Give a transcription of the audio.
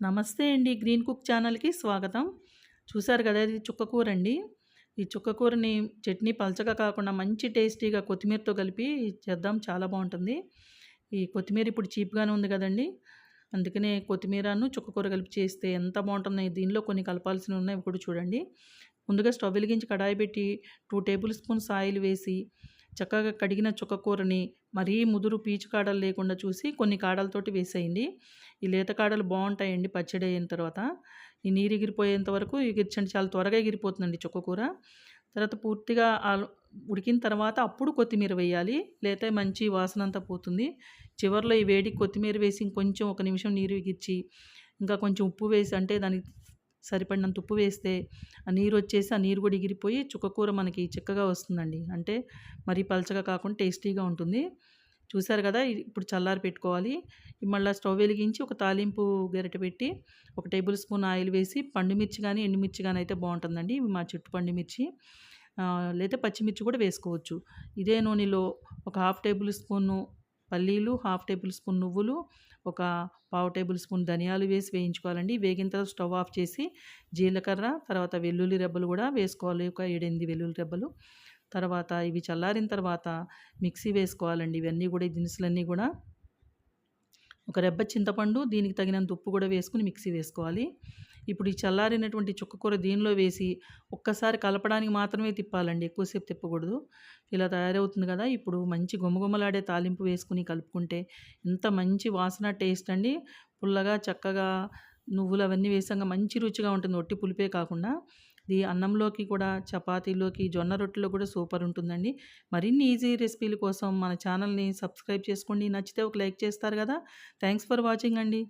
నమస్తే అండి green cook ఛానల్కి స్వాగతం. చూసారు కదా ఇది చుక్కకూర అండి ఈ చుక్కకూరని చట్నీ పలచగా కాకుండా మంచి టేస్టీగా కొత్తిమీరతో కలిపి చేద్దాం చాలా బాగుంటుంది. ఈ కొత్తిమీర ఇప్పుడు చీప్గానే ఉంది కదండి. అందుకనే కొత్తిమీరను చుక్కకూర కలిపి చేస్తే ఎంత బాగుంటుంది దీనిలో కొన్ని కలపాల్సినవి ఉన్నాయి ఇప్పుడు చూడండి. ముందుగా స్టవ్ వెలిగించి కడాయి పెట్టి టూ టేబుల్ స్పూన్స్ ఆయిల్ వేసి చక్కగా కడిగిన చుక్కకూరని మరీ ముదురు పీచు కాడలు లేకుండా చూసి కొన్ని కాడలతోటి వేసేయండి. ఈ లేత కాడలు బాగుంటాయండి పచ్చడి అయిన తర్వాత. ఈ నీరు ఎగిరిపోయేంత వరకు ఎగిర్చండి. చాలా త్వరగా ఎగిరిపోతుందండి చుక్కకూర తర్వాత పూర్తిగా ఉడికిన తర్వాత అప్పుడు కొత్తిమీర వేయాలి. లేతే మంచి వాసన అంతా పోతుంది. చివరిలో ఈ వేడికి కొత్తిమీర వేసి ఇంకొంచెం ఒక నిమిషం నీరు ఎగిర్చి ఇంకా కొంచెం ఉప్పు వేసి అంటే దానికి సరిపడినంత ఉప్పు వేస్తే ఆ నీరు వచ్చేసి ఆ నీరు కూడా ఎగిరిపోయి చుక్కకూర మనకి చిక్కగా వస్తుందండి. అంటే మరీ పలచగా కాకుండా టేస్టీగా ఉంటుంది. చూశారు కదా ఇప్పుడు చల్లారి పెట్టుకోవాలి. మళ్ళీ స్టవ్ వెలిగించి ఒక తాలింపు గరిట పెట్టి ఒక టేబుల్ స్పూన్ ఆయిల్ వేసి పండుమిర్చి కానీ ఎండుమిర్చి కానీ అయితే బాగుంటుందండి. ఇవి మా చెట్టు పండుమిర్చి. లేదా పచ్చిమిర్చి కూడా వేసుకోవచ్చు. ఇదే నూనెలో ఒక హాఫ్ టేబుల్ స్పూను పల్లీలు హాఫ్ టేబుల్ స్పూన్ నువ్వులు ఒక పావు టేబుల్ స్పూన్ ధనియాలు వేసి వేయించుకోవాలండి. వేగిన తర్వాత స్టవ్ ఆఫ్ చేసి జీలకర్ర తర్వాత వెల్లుల్లి రెబ్బలు కూడా వేసుకోవాలి. ఒక ఏడెనిమిది వెల్లుల్లి రెబ్బలు. తర్వాత ఇవి చల్లారిన తర్వాత మిక్సీ వేసుకోవాలండి. ఇవన్నీ కూడా ఈ దినుసులన్నీ కూడా ఒక రెబ్బ చింతపండు దీనికి తగినంత ఉప్పు కూడా వేసుకుని మిక్సీ వేసుకోవాలి. ఇప్పుడు ఈ చల్లారినటువంటి చుక్కకూర దీనిలో వేసి ఒక్కసారి కలపడానికి మాత్రమే తిప్పాలండి. ఎక్కువసేపు తిప్పకూడదు. ఇలా తయారవుతుంది కదా! ఇప్పుడు మంచి గుమగుమలాడే తాలింపు వేసుకుని కలుపుకుంటే ఎంత మంచి వాసన టేస్ట్ అండి. పుల్లగా చక్కగా నువ్వులు అవన్నీ వేసాక మంచి రుచిగా ఉంటుంది. ఒట్టి పులిపే కాకుండా ఇది అన్నంలోకి కూడా చపాతీలోకి జొన్న రొట్టెలో కూడా సూపర్ ఉంటుందండి. మరిన్ని ఈజీ రెసిపీల కోసం మన ఛానల్ని సబ్స్క్రైబ్ చేసుకోండి. నచ్చితే ఒక లైక్ చేస్తారు కదా! థ్యాంక్స్ ఫర్ వాచింగ్ అండి.